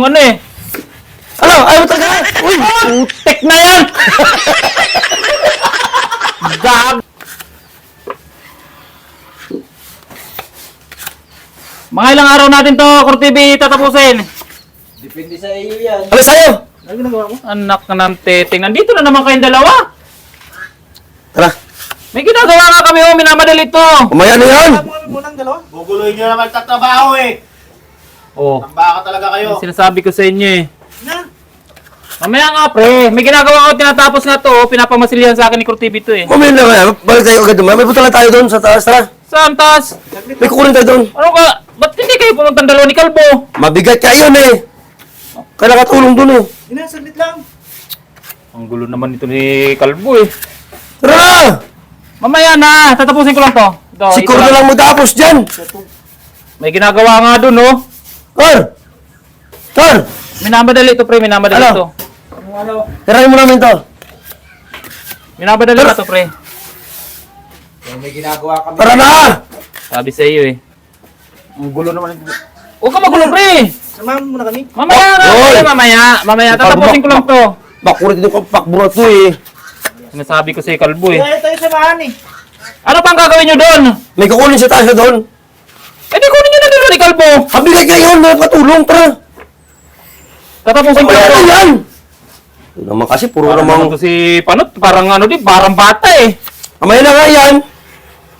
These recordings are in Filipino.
Ano eh? Ano? Ayaw talaga? Uy! Putek na yan! Gag! Mga ilang araw natin to, Core TV, tatapusin. Depende sa iyo yan. Ano sa'yo? Ano ginagawa mo? Anak ka ng teteng. Nandito na naman kayong dalawa. Tara. May ginagawa nga kami, oh, minamadali to. Umaya na yan. Ano kami munang dalawa? Guguloy nyo naman tatrabaho eh. Oh, Ang baka talaga kayo. sinasabi ko sa inyo eh. Na? Mamaya nga, pre. May ginagawa ko, tinatapos nga to, oh. Pinapamasilihan sa akin ni Core TV to eh. Umaya na kaya. Balik tayo agad naman. May punta lang tayo doon sa taas. Tara. Saan, tas? May kukunin tayo doon. Ano ka? Ba't hindi kayo pumuntang dalawa ni Kalbo? Mabigat ka yun eh. Kaya nakatulong doon eh. Ina, saglit lang. Ang gulo naman ito ni Kalbo eh. Tara na! Mamaya na, tatapusin ko lang to. Ito, ito Siguro na lang mo tapos dyan. May ginagawa nga dun, oh. Kar! Kar! Minamadali to, pre, minamadali Ano? to. Ano ano? Tirahin mo namin to. Minamadali na to, pre. Eh, may ginagawa kami. Tara na! Sabi sa iyo eh. Ang gulo naman. Huwag ka magulo, pre. Samahan mo na kami. Mamaya pre, mamaya. Mamaya, tatapusin ko lang to. Bakurit itong kapakbo na to eh. Sinasabi ko sa Kalbo eh. Kaya tayo samahan eh. Ano pang gagawin nyo doon? May kukunin taas na doon. Eh, di kunin nyo na dalawa ni Kalbo. Mabigat ka yun. Nakatulong. Tara. Tatapusin ko na to. yan. Ito naman kasi puro Parang namang... naman to si Panot, parang ano di, parang bata eh. Amaya na nga yan.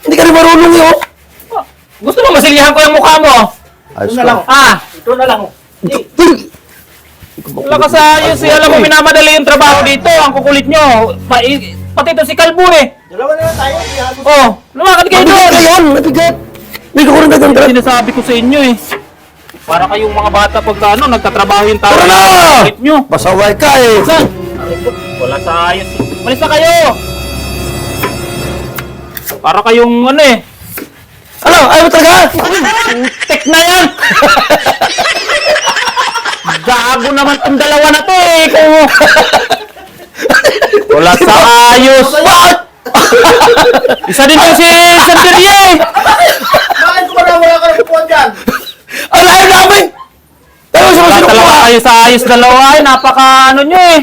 Hindi ka rin marunong yun. Gusto mo masilihan ko yung mukha mo? Ayos Ito na lang. ka. Ah, Ito na lang. oh. Hindi. wala ka sa ayos eh. Alam mo, minamadali yung trabaho dito. Ang kukulit nyo. Pa, i- pati to si Kalbo eh. Dalawa na lang tayo. Oh, lumakad kayo doon. ka yun. Mabigat. Kukunin tayo doon. Tara. Sinasabi ko sa inyo eh. Para kayong mga bata pagka ano, nagtatrabaho yung tao. Tara na! Nyo. Pasaway ka eh. Saan? Wala sa ayos. Malis na kayo. Para kayong ano eh. Ano? Ayaw mo talaga? Tek na yan! Gago naman tong dalawa na to eh. Kung... Wala sa ayos. What? Isa din yung si Santeria eh. Na upuan dyan? Ang layo namin! Pero sa Wala mga talaga sinukuha! kayo sa ayos dalawa eh. Napaka ano nyo eh.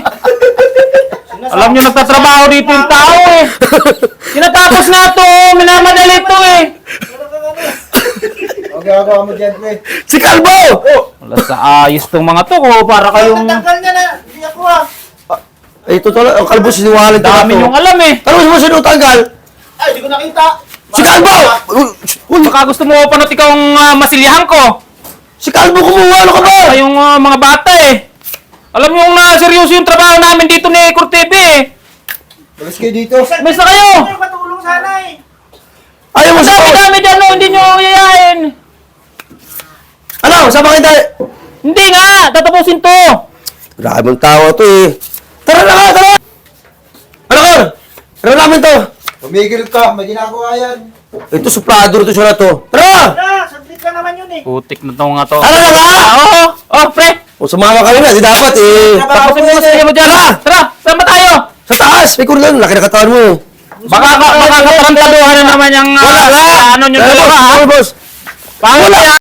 Alam nyo nagtatrabaho dito yung tao eh. Sinatapos nga to. Minamadali to eh. Ang ginagawa mo dyan, pre. Si Calvo! Wala sa ayos tong mga to ko. Para kayong Tatanggal niya na. Hindi ako ah. Ay, totoo lang. Ang Calvo sinungaling dami nyong alam eh. Pero mo sinutanggal? Ay, hindi ko nakita. Si Calvo! Uy, Baka gusto mo panot ikaw ang ah, masilihan ko. si Calvo kumuha! Ano ka ba? Kayong ah, mga bata eh. Alam niyo na seryoso yung trabaho namin dito ni Cortebe eh. Balis kayo dito. Umalis na kayo! Ay, matulong sana eh. Ayaw mo sa Dami-dami dyan no, hindi nyo yayain. Ano? Sama kita! Hindi nga, tatapusin to. Grabe mong tawa to eh. Tara na nga! Tara! Ano ka? Tara namin to! Pumigil ka. May ginagawa yan. Ito, suplador to siya na to. Tara! Ah, saglit lang naman yun eh. Putik na to nga to. Tara na nga! Oo, oh, pre. O sumama kami na, di dapat eh. Tapusin mo masilihan mo dyan. Tara! Tara, sama tayo. Sa taas! May kurlan, laki na katawan mo. Baka ka, baka katarantaduhan na naman yung Wala ah, na! ano nyo Wala, dalawa boss! ha. Wala, boss! Pangit Wala. yan.